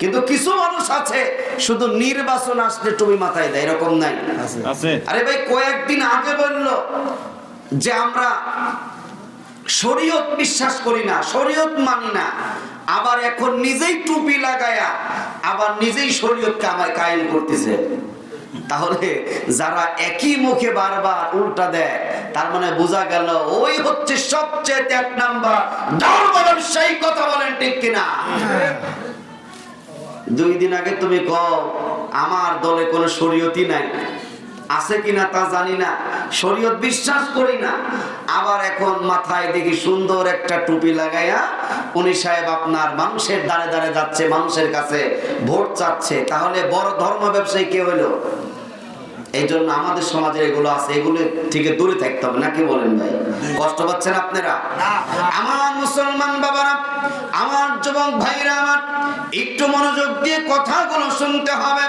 কিন্তু কিছু মানুষ আছে শুধু নির্বাচন আসলে টুপি মাথায় দেয় এরকম নাই। আছে। আরে ভাই কয়েকদিন আগে বলল যে আমরা শরীয়ত বিশ্বাস করি না শরীয়ত মানি না আবার এখন নিজেই টুপি লাগায়া আবার নিজেই শরীয়তকে আমায় কায়েম করতেছে। তাহলে যারা একই মুখে বারবার উল্টা দেয় তার মানে বোঝা গেল ওই হচ্ছে সবচেয়ে এক নাম্বার। সেই কথা বলেন ঠিক কিনা? দুই দিন আগে তুমি কও আমার দলে কোনো শরীয়তই নাই। আছে কিনা তা জানি না শরীয়ত বিশ্বাস করি না। আবার এখন মাথায় দেখি সুন্দর একটা টুপি লাগাইয়া উনি সাহেব আপনার মানুষের দ্বারে দ্বারে যাচ্ছে মানুষের কাছে ভোট চাচ্ছে। তাহলে বড় ধর্ম ব্যবসায়ী কে হইল? এই জন্য আমাদের সমাজে এগুলো আছে এগুলো থেকে দূরে থাকতে হবে নাকি বলেন ভাই? কষ্ট পাচ্ছেন আপনারা? আমার মুসলমান বাবারা আমার যুবক ভাইরা আমার একটু মনোযোগ দিয়ে কথাগুলো শুনতে হবে।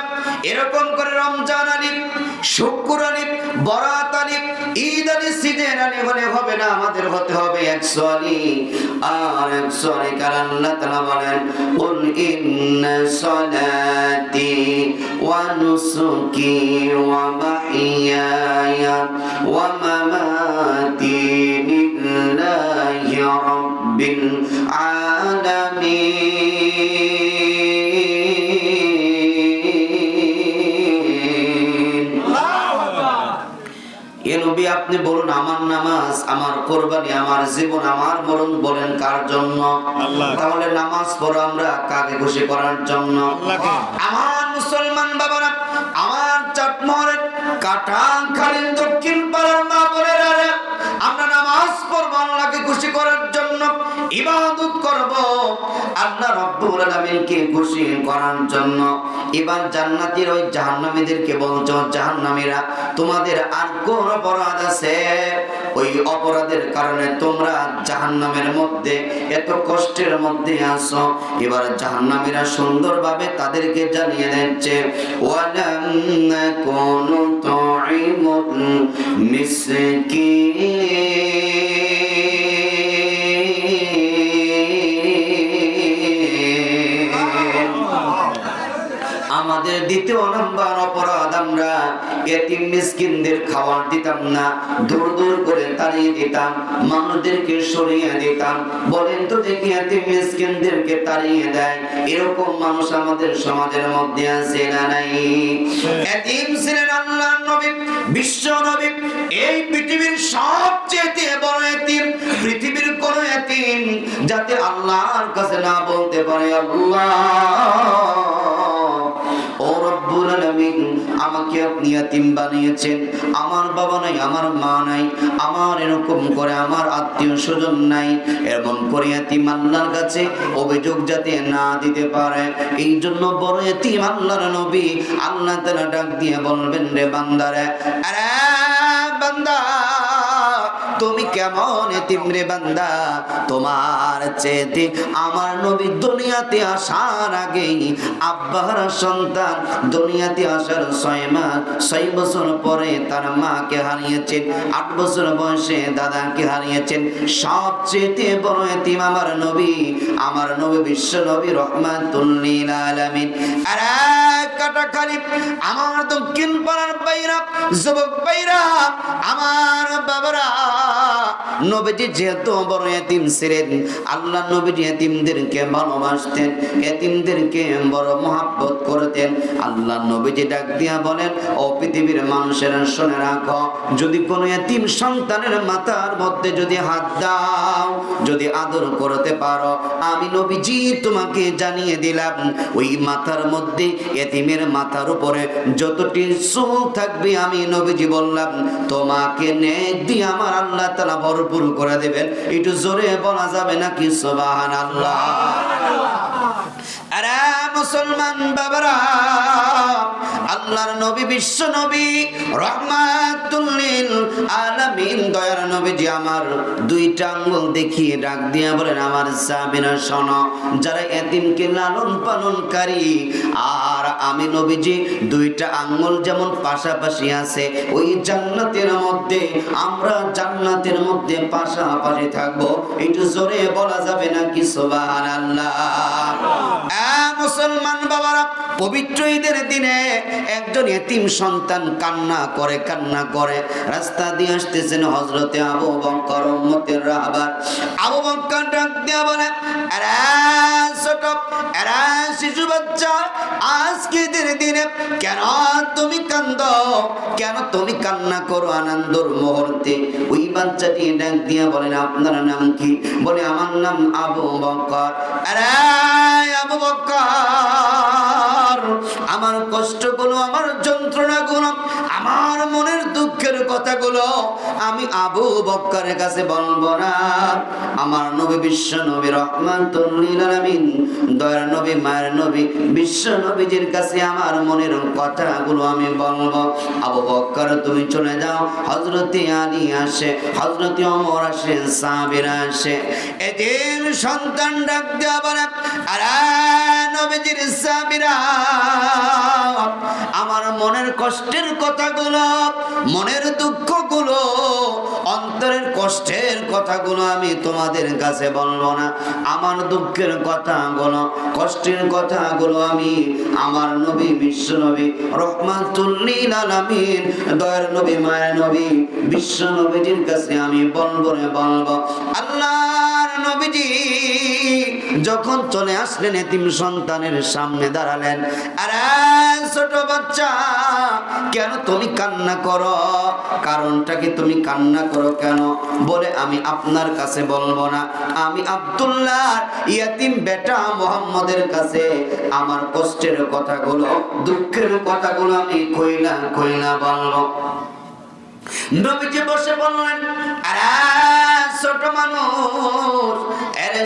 এরকম করে রমজান আলী শুক্র আলী বরাত আলী ঈদ আলী সিজন আলী হলে হবে না, আমাদের হতে হবে একশো আলী আর একশো আলী কারান্না বলেন সলাতি ওয়া নুসুকি ওয়া মাহিয়ায়া ওয়া আলামিন। আপনি বলুন আমার নামাজ আমার কোরবানি আমার জীবন আমার মরণ বলেন কার জন্য? তাহলে নামাজ পড়ো আমরা কাকে খুশি করার জন্য? আমার মুসলমান বাবারা আমার চটমহরের কাটান খালিন দক্ষিণ পাড়ার মা বোনেরা আমরা নামাজ পড়ব আল্লাহকে খুশি করার জন্য। ইবাদত করব। আল্লাহ রব্বুল আলামিনকে খুশি করার জন্য এবার ওই জাহান্নামীদেরকে বলছো, জাহান্নামীরা, তোমাদের আর কোন অপরাধ আছে? ওই অপরাধের কারণে তোমরা জাহান্নামের মধ্যে এত কষ্টের মধ্যে আছো। এবার জাহান্নামীরা সুন্দরভাবে তাদেরকে জানিয়ে দিচ্ছে, ওয়ালাম নাকুনু তুইমুল মিসকিন। আমাদের দ্বিতীয় নম্বর অপরাধ আমরা এতিম মিসকিনদের খাবার দিতাম না। দূর দূর করে তাড়িয়ে দিতাম, মানুষদেরকে সরিয়ে দিতাম। বলেন তো দেখি এতিম মিসকিনদেরকে তাড়িয়ে দেয়। এরকম মানুষ আমাদের সমাজের মধ্যে আছে না নাই? এতিম ছিলেন আল্লাহ নবী, বিশ্ব নবী। এই পৃথিবীর সবচেয়ে বড় এতিম, পৃথিবীর কোন এতিম যাতে আল্লাহর কাছে না বলতে পারে আল্লাহ। আমাকে আপনি ইয়াতিম বানিয়েছেন। আমার বাবা নাই, আমার মা নাই, আমার এরকম করে আমার আত্মীয় স্বজন নাই, এমন করে ইয়াতিম আল্লাহর কাছে অভিযোগ যাতে না দিতে পারে। এই জন্য বড় ইয়াতিম আল্লাহর নবী আল্লাহ তাআলা ডাক দিয়ে বলবেন, রে বান্দারে, আরে বান্দা তুমি কেমন এতিম রে বান্দা? তোমার চেতে আমার নবী দুনিয়াতে আসার আগেই আব্বার সন্তান দুনিয়াতে আসার ছয় মাস ছয় বছর পরে তার মাকে হারিয়েছেন। আট বছর বয়সে দাদাকে হারিয়েছেন। সবচেয়ে বড় এতিম আমার নবী আমার নবী বিশ্ব নবী রহমাতুল্লিল আলামিন। আর কাটাখালি আমার দক্ষিণ পাড়ার বাইরা যুবক বাইরা আমার বাবারা নবীজি যেহেতু বড় এতিম ছিলেন, আল্লাহ নবীজি এতিমদেরকে ভালোবাসতেন, এতিমদেরকে বড় মহাব্বত করতেন। আল্লাহ নবীজি ডাক দিয়া বলেন, ও পৃথিবীর মানুষের, শুনে রাখো, যদি কোনো এতিম সন্তানের মাথার মধ্যে যদি হাত দাও, যদি আদর করতে পারো, আমি নবীজি তোমাকে জানিয়ে দিলাম, ওই মাথার মধ্যে এতিমের মাথার উপরে যতটি চুল থাকবে, আমি নবীজি বললাম, তোমাকে নেক দিয়ে আমার আল্লাহ তালা ভরপুর করে দেবেন। একটু জোরে বলা যাবে নাকি? সোবাহান আল্লাহ আরে মুসলমান বাবারা আল্লাহর নবী বিশ্ব নবী রহমাতুল্লিল আলামিন দয়ার নবীজি আমার দুইটা আঙ্গুল দেখিয়ে ডাক দিয়া বলেন আমার সাবিনা শোনো যারা এতিমকে লালন পালনকারী আর আমি নবীজি দুইটা আঙ্গুল যেমন পাশাপাশি আছে ওই জান্নাতের মধ্যে আমরা জান্নাতের মধ্যে পাশাপাশি থাকব। একটু জোরে বলা যাবে নাকি? সুবহানাল্লাহ। আহ, মুসলমান বাবারা, পবিত্র ঈদের দিনে একজন এতিম সন্তান কান্না করে কান্না করে। রাস্তা দিয়ে আসতেছেন হজরতে আবু বকর, উম্মতের রাহবার আবু বকর ডাক দিয়া বলে ছোট শিশু বাচ্চা, আজকে ঈদের দিনে কেন তুমি কান্দ? কেন তুমি কান্না করো আনন্দর মুহূর্তে? ওই বাচ্চাটি ডাক দিয়া বলেন আপনার নাম কি? বলে, আমার নাম আবু বকর। আরে কষ্টগুলো আমার যন্ত্রণাগুলো আমার মনের দুঃখের কথাগুলো আমি আবু বক্করের কাছে বলব না। আমার নবী বিশ্ব নবী রহমাতুল্লিল আলামিন, দয়ার নবী, মায়ের নবী, বিশ্ব নবীজির কাছে আমার মনের কথাগুলো আমি বলব। আবু বক্কর, তুমি চলে যাও। হজরতে আলী আসে হজরতে অমর আসে সাবিরা আসে। এদিন সন্তান ডাক দেওয়া বলে, আরে নবীজির সাবিরা কষ্টের কথাগুলো, মনের দুঃখগুলো, অন্তরের কষ্টের কথাগুলো আমি তোমাদের কাছে বলব না। আমার দুঃখের কথাগুলো, কষ্টের কথাগুলো আমি আমার নবী, বিশ্ব নবী রহমাতুল্লিল আলামিন, দয়ার নবী, মায়ের নবী, বিশ্ব নবীজির কাছে আমি বলব রে, বলব, আল্লাহর নবীজি যখন চলে আসলেন এতিম সন্তানের সামনে দাঁড়ালেন, আরে ছোট বাচ্চা, কেন তুমি কান্না করো? কারণটা কি তুমি কান্না করো কেন? বলে, আমি আপনার কাছে বলব না। আমি আব্দুল্লাহ ইয়াতিম বেটা মোহাম্মদের কাছে আমার কষ্টের কথাগুলো, দুঃখের কথাগুলো আমি কইলা কইলা বলব। নবীজি বসে বললেন, আরে ছোট মানুষ।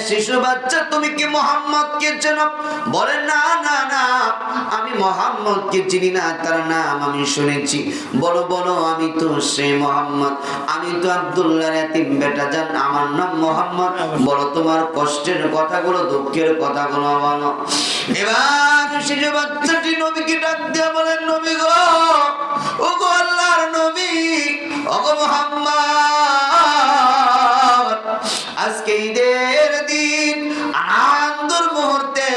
শিশু বাচ্চা, তুমি কি মোহাম্মদ কে চেনো? বলে, না না না, আমি মোহাম্মদ কে চিনি না, তার নাম আমি শুনেছি। বলো বলো, আমি তো সে মোহাম্মদ। আমি তো এতিম বেটা আমার নাম মোহাম্মদ। বলো, তোমার কষ্টের কথাগুলো, দুঃখের কথাগুলো বলো। এবার শিশু বাচ্চাটি নবীকে ডাক দিয়ে বলেন নবী গো ও গো আল্লাহর নবী, ওগো মোহাম্মদ। আজকে ঈদের দিন। আনন্দের মুহূর্তে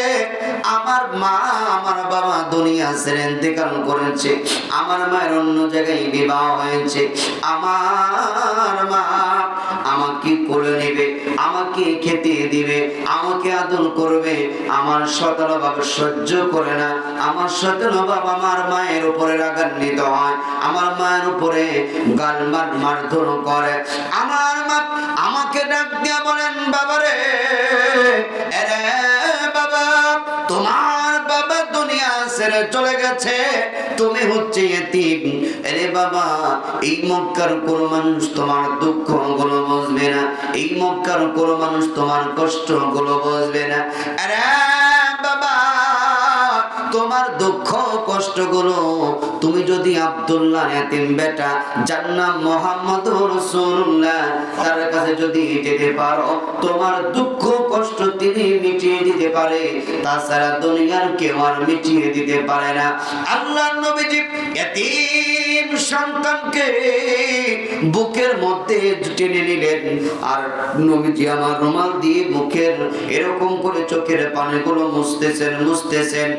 আমার মা আমার বাবা দুনিয়া ছেড়ে ইন্তেকাল করেছে। আমার মায়ের অন্য জায়গায় বিবাহ হয়েছে। আমার মা আমাকে করে নেবে। আমাকে খেতে দিবে, আমাকে আদর করবে, আমার সতল বাবা সহ্য করে না, আমার সতল বাবা আমার মায়ের উপরে রাগান্বিত হয়, আমার মায়ের উপরে গাল মার মারধর করে। আমার মা আমাকে ডাক দিয়া বলেন, বাবারে ছেড়ে চলে গেছে। তুমি হচ্ছে এতিম। এরে বাবা, এই মক্কার কোন মানুষ তোমার দুঃখগুলো বুঝবে না। এই মক্কার কোন মানুষ তোমার কষ্টগুলো বুঝবে না। আরে বাবা, তোমার দুঃখ কষ্টগুলো তুমি যদি আব্দুল্লাহ এতিম বেটা যার নাম মোহাম্মদ রসুল্লাহ তার কাছে যদি যেতে পারো, তোমার দুঃখ কষ্ট তিনি মিটিয়ে দিতে পারে। তাছাড়া দুনিয়ার কেউ আর মিটিয়ে দিতে পারে না। আল্লাহ নবীজি এতিম সন্তানকে বুকের মধ্যে টেনে নিলেন। আর নবীজি আমার রুমাল দিয়ে মুখের এরকম করে চোখের পানিগুলো মুছতেছেন মুছতেছেন।